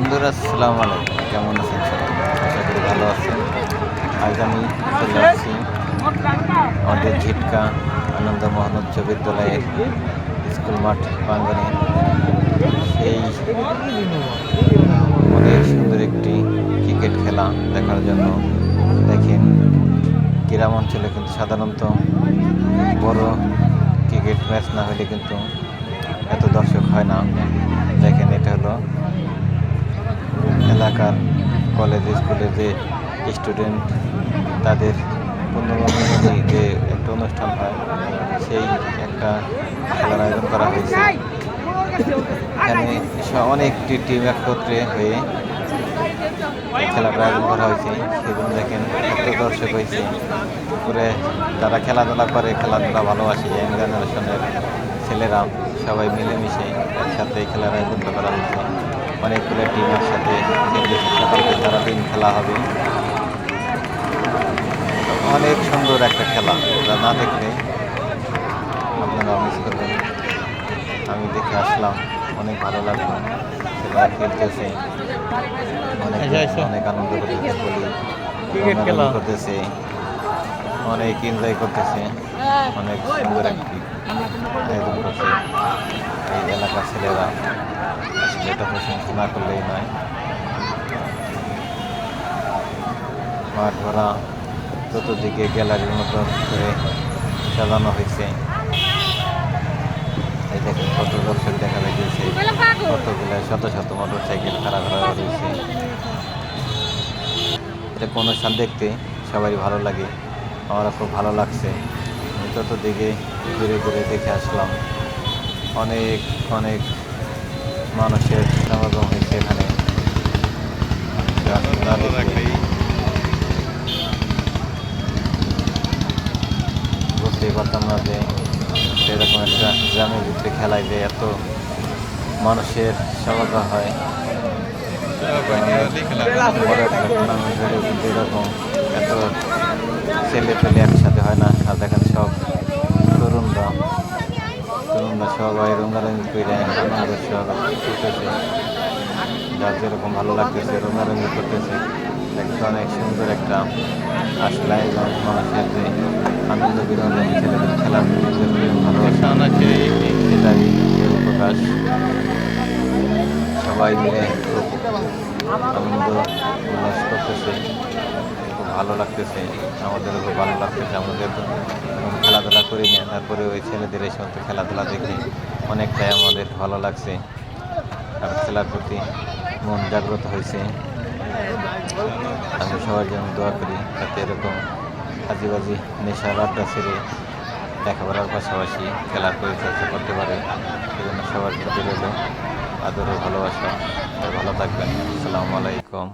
বন্ধুরা, আসসালামু আলাইকুম। কেমন আছেন আশা করি ভালো আছেন। আজ আমি চলে আসছি আমাদের ঝিটকা আনন্দ মোহন উচ্চ বিদ্যালয়ের স্কুল মাঠ প্রাঙ্গনে এই অনেক সুন্দর একটি ক্রিকেট খেলা দেখার জন্য দেখেন গ্রাম অঞ্চলে কিন্তু সাধারণত বড় ক্রিকেট ম্যাচ না হলে কিন্তু এত দর্শক হয় না। দেখেন, এটা হলো এলাকার কলেজ স্কুলে যে স্টুডেন্ট তাদের পুনর্মিলনী যে একটা অনুষ্ঠান হয়, সেই একটা খেলার আয়োজন করা হয়েছে। এখানে অনেকটি টিম একত্রে হয়ে খেলাটা আয়োজন করা হয়েছে। সেজন্য দেখেন, এত দর্শক হয়েছে। করে যারা খেলাধুলা করে, খেলাধুলা ভালোবাসে ইয়াং জেনারেশনের ছেলেরা সবাই মিলেমিশে একসাথে খেলার আয়োজনটা করা হয়েছে। অনেকগুলো টিম একসাথে সারাদিন খেলা হবে। অনেক সুন্দর একটা খেলা যা না দেখলে আপনারা মিস করবেন। আমি দেখে আসলাম অনেক ভালো লাগল ছেলেরা খেলতেছে। অনেক। অনেক আনন্দ করতেছে খেলা। করতেছে। অনেক এনজয় করতেছে। অনেক সুন্দর একটি আয়োজন করছে। এই এলাকার ছেলেরা আসলে এটা প্রশংসা না করলেই নয়। মাঠ ভরা চতুর্দিকে গ্যালারির মতো করে সাজানো হয়েছে। কত দর্শক দেখা যাচ্ছে কতগুলো শত শত মোটর সাইকেল খারাপ খারাপ রয়েছে এটা কোনো অনুষ্ঠান দেখতে সবাই ভালো লাগে, আমারও খুব ভালো লাগছে। চতুর্দিকে ঘুরে ঘুরে দেখে আসলাম। অনেক অনেক মানুষের সমাগম হয়েছে এখানে। বুঝতেই পারতাম না যে সেরকম একটা গ্রামের ভিতরে খেলায় যে এত মানুষের সমাগম হয়। এরকম এত ছেলে পেলে একসাথে হয় না। আর দেখেন সব তরুণরা তরুণরা সবাই রঙারঙি করে আনন্দের সহ করতেছে যার যেরকম ভালো লাগতেছে রঙারঙি করতেছে। দেখতে অনেক সুন্দর একটা আসলে মানুষের যে আনন্দ বিনোদন ছেলেদের খেলার ভালোবাসা সেটাই প্রকাশ। সবাই মিলে খুব আনন্দ উল্লাস করতেছে, খুব ভালো লাগতেছে আমাদেরও খুব ভালো লাগতেছে আমাদের তো খেলাধুলা করি না, তারপরে ওই ছেলেদের এই সমস্ত খেলাধুলা দেখে, অনেকটাই আমাদের ভালো লাগছে। আর খেলার প্রতি মন জাগ্রত হয়েছে। আমি সবার জন্য দোয়া করি, যাতে এরকম আজিবাজি নেশার আড্ডা ছেড়ে লেখাপড়ার পাশাপাশি খেলার পরিচর্যা করতে পারে। সেজন্য সবার প্রতি রইল আদরের ভালোবাসা। ভালো থাকবেন। আসসালামু আলাইকুম।